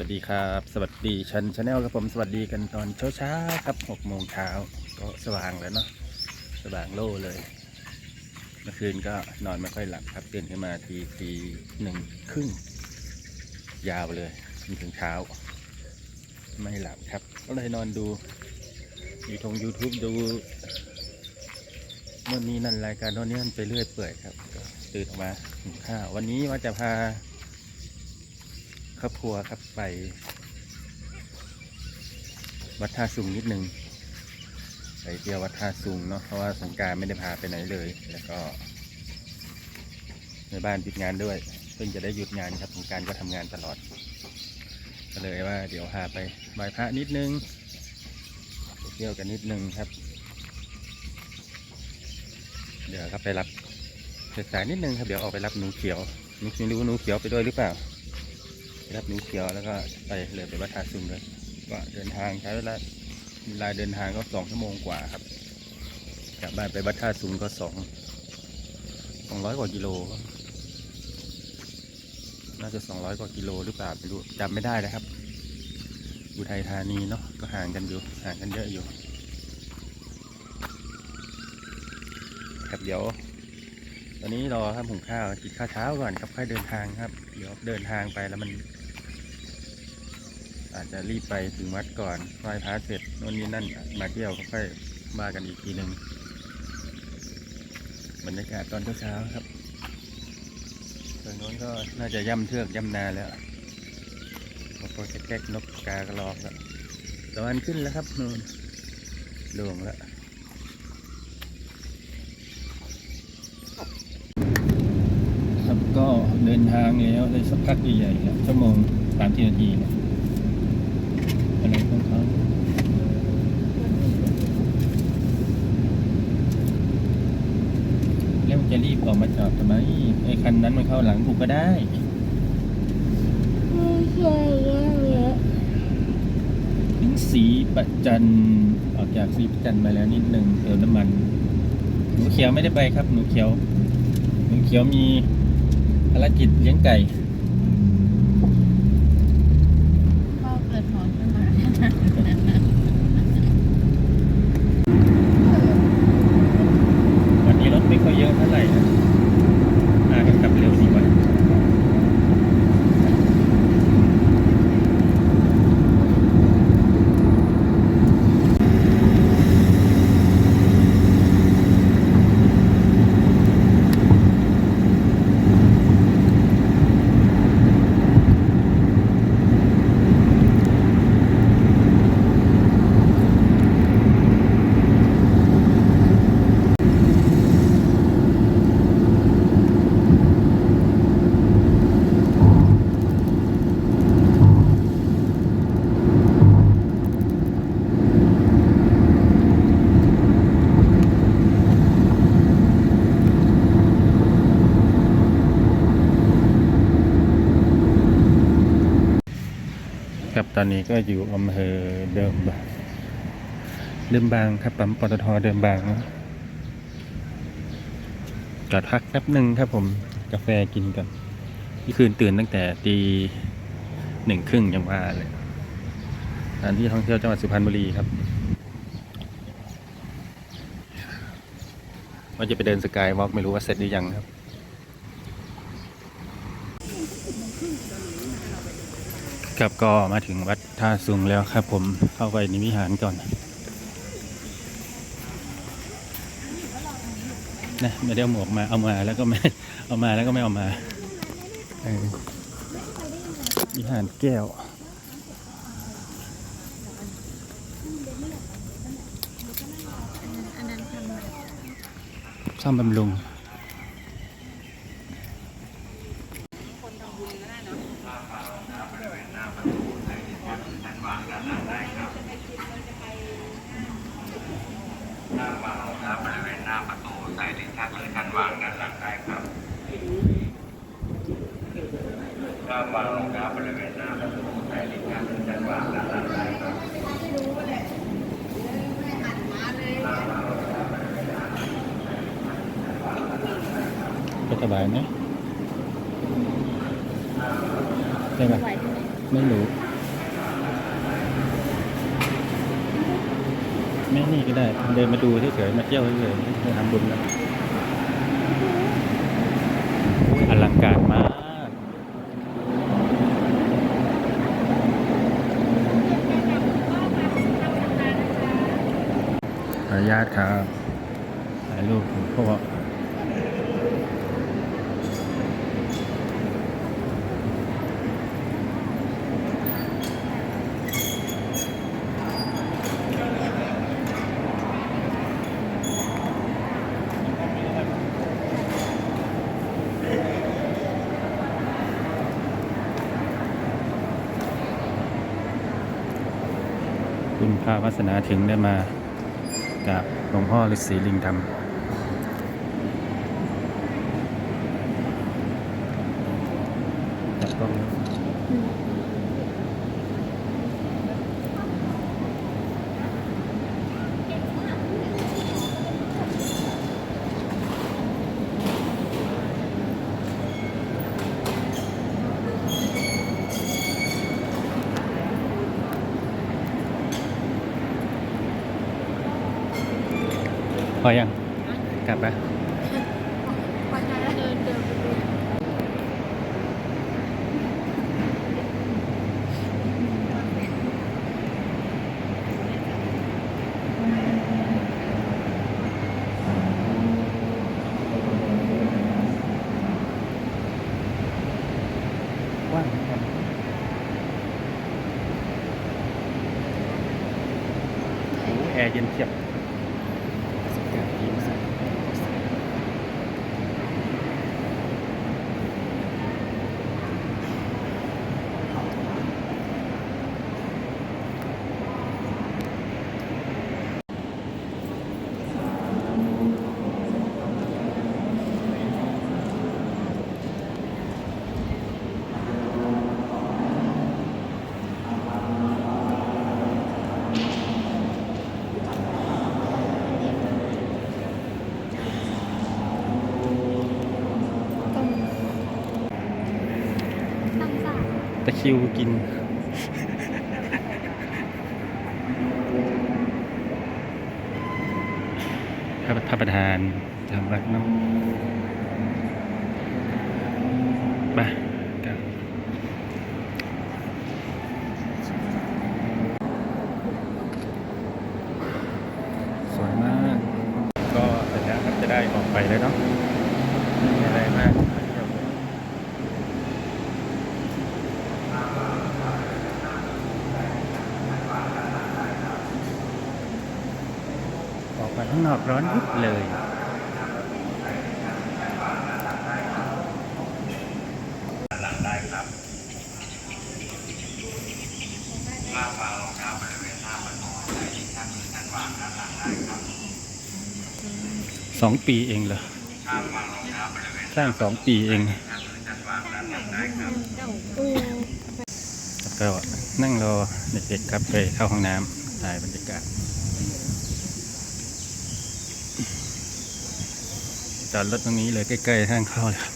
สวัสดีครับ สวัสดีชันชาแนลครับผมสวัสดีกันตอนเช้าเช้าๆครับหกโมงเช้าก็สว่างแล้วเนาะสว่างโล่เลย เมื่อคืนก็นอนไม่ค่อยหลับครับตื่นขึ้นมาทีทีหนึ่งครึ่งยาวเลยจนถึงเช้า ไม่หลับครับ ก็เลยนอนดูอยูทง YouTube ดูโน่นนี่นั่นรายการโน่นนี่นั่นไปเรื่อยเปื่อยครับ ก็ตื่นออกมาหุงข้าววันนี้ว่าจะพา ครอบครัวครับไป วัดท่าสุงนิดนึงไปเที่ยววัดท่าสุงเนาะเพราะว่าสงการไม่ได้พาไปไหนเลย แล้วก็ ในบ้านปิดงานด้วยเพิ่งจะได้หยุดงานครับสงการก็ทำงานตลอด ก็เลยว่า เดี๋ยวพาไปไหว้พระนิดนึงไปเที่ยวกันนิดนึงครับ เดี๋ยวครับไปรับเสายนิดนึงครับเดี๋ยวออกไปรับหนูเขียวหนูไม่รู้หนูเขียวไปด้วยหรือเปล่า รับหนูเขียวแล้วก็ไปเลยไปวัดท่าซุงเลยก็เดินทางใช้เวลาเวลาเดินทางก็สองชั่วโมงกว่าครับจากบ้านไปวัดท่าซุงก็สองสองร้อยกว่ากิโลน่าจะสองร้อยกว่ากิโลหรือเปล่าไม่รู้จำไม่ได้นะครับอุทัยธานีเนาะก็ห่างกันอยู่ห่างกันเยอะอยู่ครับเดี๋ยว ตอนนี้รอครับหุงข้าวกินข้าวเช้าก่อนครับค่อยเดินทางครับ เดี๋ยวเดินทางไปแล้วมัน อาจจะรีบไปถึงวัดก่อนไหว้พระเสร็จโน่นนี่นั่นมาเที่ยวก็ค่อยมากันอีกทีหนึ่งบรรยากาศตอนเช้าครับตรงโน้นก็น่าจะย่ำเทือกย่ำนาแล้วนกแก๊กๆนกกากระรอกแล้วตะวันขึ้นแล้วครับนู่นหลวงแล้วครับก็เดินทางแล้วได้สักพักใหญ่ๆแล้วชั่วโมงสามสิบนาทีเนี่ยอะไรของเขา แล้วมันจะรีบออกมาจอดทำไมไอ้คันนั้นมันเข้าหลังกูก็ได้ถึงสีประจันออกจากสีประจันมาแล้วนิดหนึ่งเติมน้ำมัน หนูเขียวไม่ได้ไปครับ หนูเขียว หนูเขียวมีภารกิจเลี้ยงไก่ พ่อเกิดหอนขึ้นมา วันนี้รถไม่ค่อยเยอะเท่าไหร่นะมากันกลับเร็วดีกว่าครับต อนนี้ก็อยู่อำเภอเดิมบางเดิมบางครับปั๊มปตทเดิมบางนะจอดพักแป๊บหนึ่งครับผมกาแฟกินกันที่คืนตื่นตั้งแต่ตีหนึ่งครึ่งยังว่าเลยสถานที่ท่องเที่ยวจังหวัดสุพรรณบุรีครับว่าจะไปเดินสกายวอล์กไม่รู้ว่าเสร็จหรือยังครับ ครับก็มาถึงวัดท่าสุงแล้วครับผมเข้าไปในวิหารก่อนนะไม่ได้เอาหมวกมาเอามาแล้วก็ไม่เอามาแล้วก็ไม่เอามาเออวิหารแก้วอันนั้นทำ วางรงน้ำบริเวณน้ำและสมุไพรลิงงานเป็นจังหวะและลำไรครับก็สบายนะใช่ไหมไม่รู้ไม่นี่ก็ได้ เดินมาดูเฉยๆมาเที่ยวเฉยๆทำบุญนะอลังการมาก ขออนุญาตครับถ่ายรูปพ่อคุณพาวาสนาถึงได้มา กับหลวงพ่อฤาษีลิงธรรมจับกล้อง อยังกลับปะพอใจแล้วเดินเดินไปดูว่างเหมือนกันแอร์เย็นเฉียบอากาศดีมากตั้งสา ตะคริวกิน พระประธานทำรักน้องไปสวยมาก ก็เสร็จแล้วครับจะได้ออกไปแล้วเนาะไม่มีอะไรมากมาเที่ยวเลย ออกมาข้างนอกร้อนยุบเลย สองปีเองเหรอ สร้างสองปีเองแล้วก็นั่งรอเด็กๆครับไปเข้าห้องน้ำถ่ายบรรยากาศ อดรถตรงนี้เลยใกล้ๆทางเข้าเลยครับ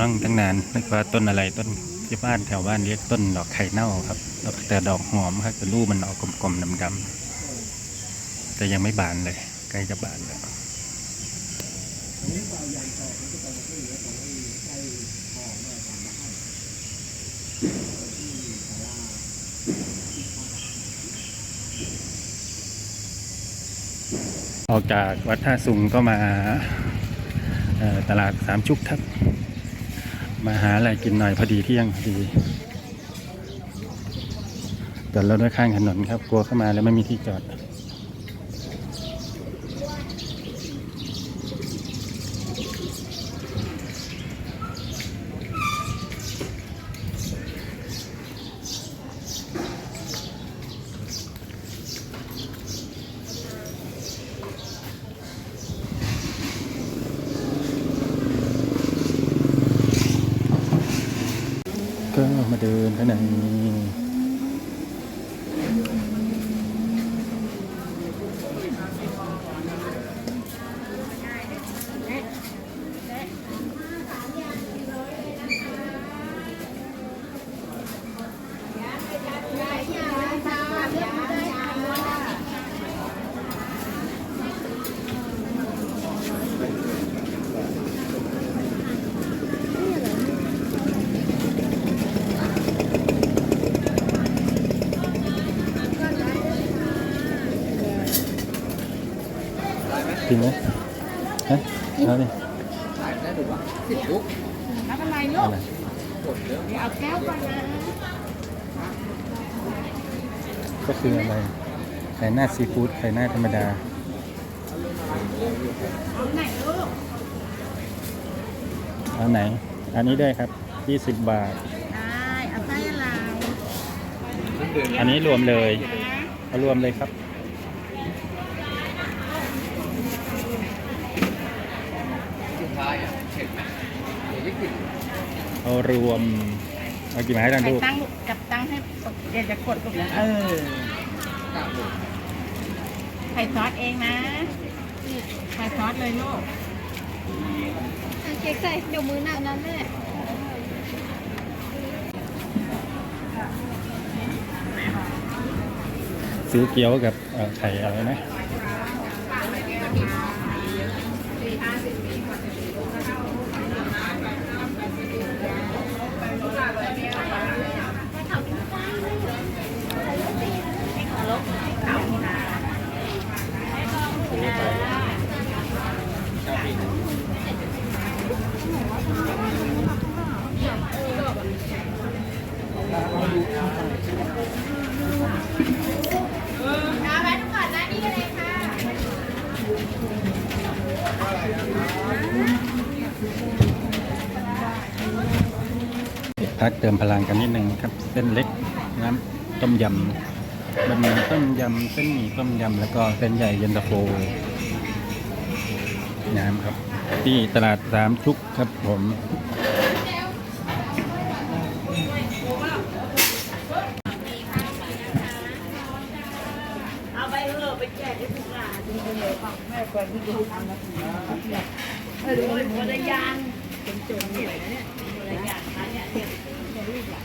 นั่งตั้งนานนึกว่าต้นอะไรต้นที่บ้านแถวบ้านเรียกต้นดอกไข่เน่าครับแต่ดอกหอมครับแต่รูปมันออกกลมๆดำๆแต่ยังไม่บานเลย ใกล้จะบานแล้ว ออกจากวัดท่าสุงก็มาตลาดสามชุกครับ มาหาอะไรกินหน่อยพอดีเที่ยงพอดีจอดรถไว้ข้างถนนครับ กลัวเข้ามาแล้วไม่มีที่จอด ก็มาเดินข้างใน ริงไหมฮะเอาดิขายได้ถูกป่ะสิบลูกแล้วเป็นไรลูเอากอะไรกดเยอะเอาแก้วก่อนนะก็คืออะไรไข่หน้าซีฟู้ดไข่หน้าธรรมดาเอาไหนลูกเอาไหน อันนี้ด้วยครับ20บาท ได้เอาไส้อะไรเดือนอันนี้รวมเลยนะเอารวมเลยครับ สุดท้ายอะเห็นไหม เดี๋ยวยี่สิบเอารวมเอากี่ไม้ดันใครลูกตั้งลูกจับตั้งให้เดี๋ยวจะกดลูกนะเออเก้าลูกใส่ซอสเองนะใส่ซอสเลยลูกเค้กใส่เดี๋ยวมือหนักนะแม่ซื้อเกี๊ยวกับเอ่อไข่อะไรนะ ติมพลังกันนิดนึงครับ เส้นเล็กน้ำต้มยำบะหมี่ต้มยำเส้นหมี่ต้มยำแล้วก็เส้นใหญ่เย็นตาโฟน้ำครับ ที่ตลาดสามชุกครับผมเอาไปเถอะไปแจกให้ทุกหลานดูเลยฟังแม่เปิดที่ดูทำนะเออคนละยางเป็นจนเลยนะเนี่ยคนละยางนะเนี่ยเนี่ย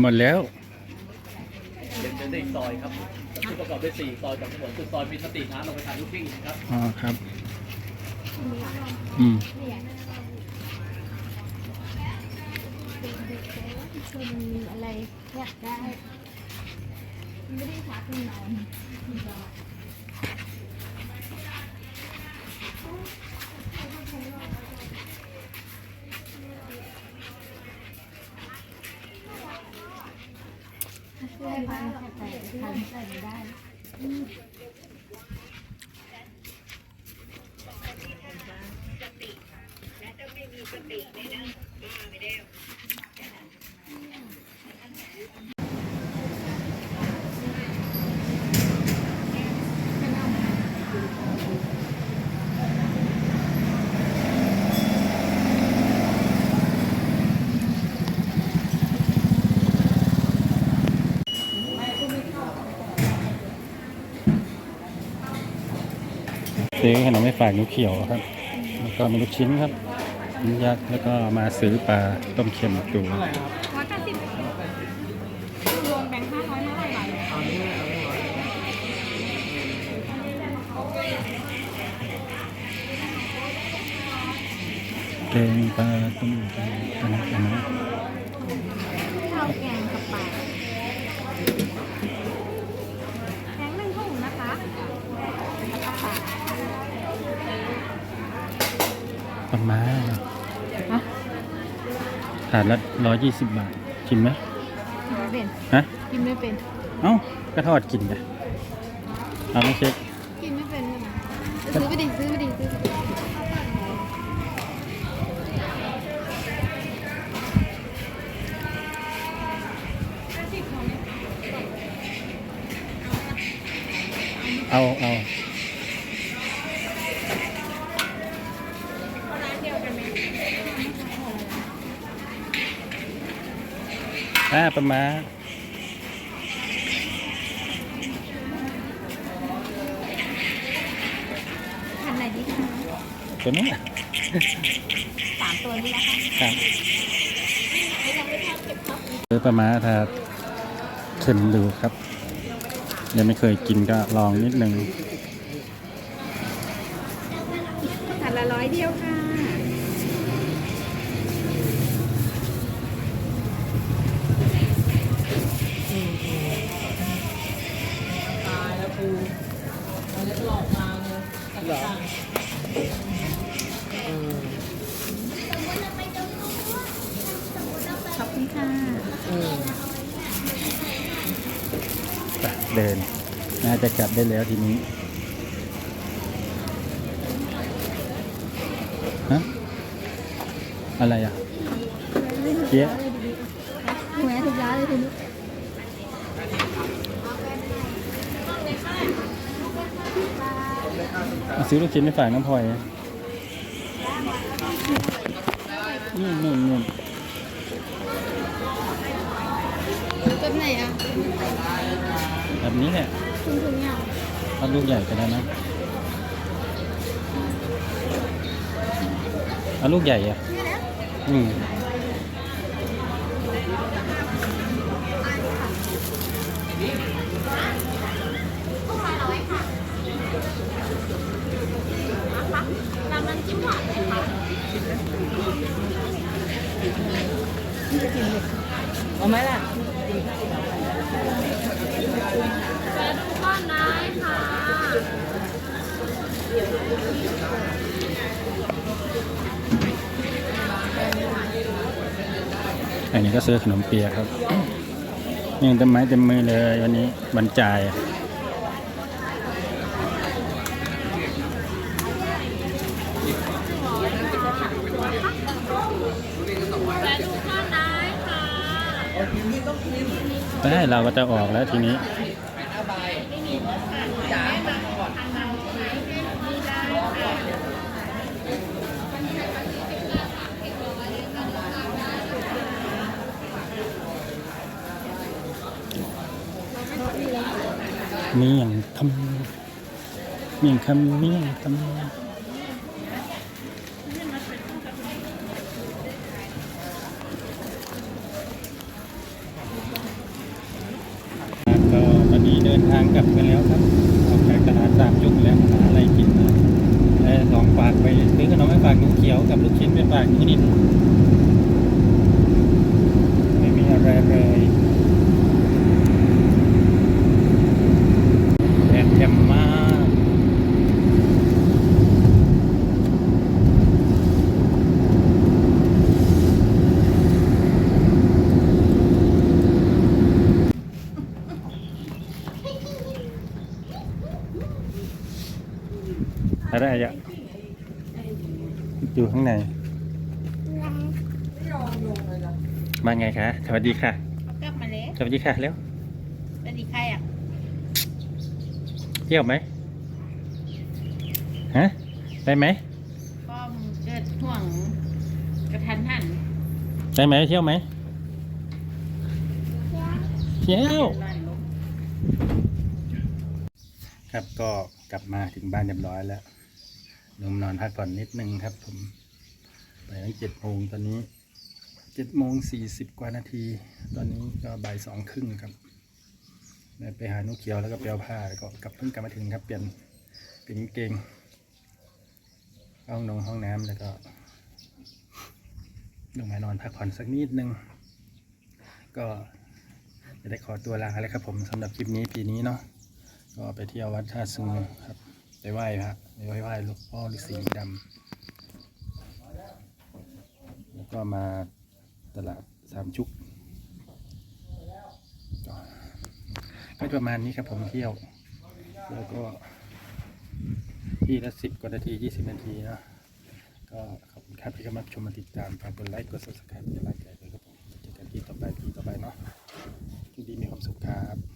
หมดแล้วเป็นเป็นอีกซอยครับที่ประกอบด้วยสี่ซอยกับถนนคือซอยมีสตรีทอาร์ตลงไปทางลูกปิ้งครับอ๋อครับ อืมำคือมันมีอะไรอยากได้ ไม่ได้พักนอน ซื้อขนมไม่ ฝากนิ้วเขียวครับ แล้วก็มีลูกชิ้นครับชิ้ยักษ์แล้วก็มาซื้อปลาต้มเค็มตูร้อยแปดสิบรวมแบงค์ห้าร้อยห้าร้อยใบแกงปลาต้มยำอันนั้นอันนั้น ข้าวแกงกับปลาแกงหนึ่งถุงนะคะแล้วก็ปลา ปลาม้าถาดละร้อยยี่สิบบาทชิมไหมกินไม่เป็นฮะกินไม่เป็น เอ้าก็ทอดกินไงเอาไม่เช็คกินไม่เป็นเลยซื้อไปดิซื้อไปดิซื้อไปดิเอาเอา อ่าประมาณพันไหนดีคะตัวนี้สามตัวนี้นะคะครับยังไม่ทอดเก็บครับซื้อประมาณถ้าเข็มดูครับ ยังไม่เคยกินก็ลองนิดนึงพันละร้อยเดียวค่ะ ได้แล้วทีนี้ฮะอะไรอะเจ๊ยะแหวนถูกร้านเลยทีนี้เอาซื้อลูกชิ้นไปฝากน้ำพลอยนะนี่นี่นี่ต้นไหนอะ แบบนี้แหละ คุณคุณเนี่ยเอาลูกใหญ่ก็ได้นะเอาลูกใหญ่อะอืมร้านนั้นจิ้มหวานเลยค่ะเอาไหมล่ะ ก้อนน้อยค่ะ อันนี้ ก็ซื้อขนมเปียกครับยังเต็มไม้เต็มมือเลยวันนี้บรรจายได้เราก็จะออกแล้วทีนี้ เมี่ยงคำเมี่ยงคำเมี่ยงคำก็วันนี้เดินทางกลับกันแล้วครับออกจากตลาดสามยุคแล้วหาอะไรกินมาได้ลองฝากไปซื้อขนมไปฝากหนูเขียวกับลูกชิ้นไปฝากหนูนิดไม่มีอะไรเลยแดดแจ่มมากอะไรอะอยู่ข้างในมาไงคะ สวัสดีค่ะ กลับมาแล้วสวัสดีค่ะเร็วเป็นอีกใครอะเที่ยวไหมฮะได้ไหมก็เกิดห่วงกระทันหันได้ไหมเที่ยวไหมเที่ยวร้อนลงครับก็กลับมาถึงบ้านเรียบร้อยแล้วลงนอนพักผ่อนนิดนึงครับผมไปตั้งเจ็ดโมงตอนนี้ เจ็ดโมงสี่สิบกว่านาที ตอนนี้ก็บ่ายสองครึ่งครับไปหานุเขียวแล้วก็ไปเอาผ้าแล้วก็กลับเพิ่งกลับมาถึงครับ เปลี่ยนเปลี่ยนเกงเข้าห้องนงห้องน้ำแล้วก็ลงมานอนพักผ่อนสักนิดนึง ก็จะได้ขอตัวลาแล้วครับผมสำหรับคลิปนี้ปีนี้เนาะก็ไปเที่ยววัดท่าซุงครับ ไปไหว้พระไปไหว้หลวงพ่อฤาษีดำแล้วก็มา ตลาดสามชุกก็ประมาณนี้ครับผมเที่ยว แล้วก็ที่ละสิบกว่านาทียี่สิบนาทีเนาะก็ขอบคุณครับที่เข้ามาชมมาติดตามฝากกดไลค์กด subscribe กดไลค์ใจด้วยครับผมเจอกันที่ต่อไปที่ต่อไปเนาะที่ดีมีความสุขครับ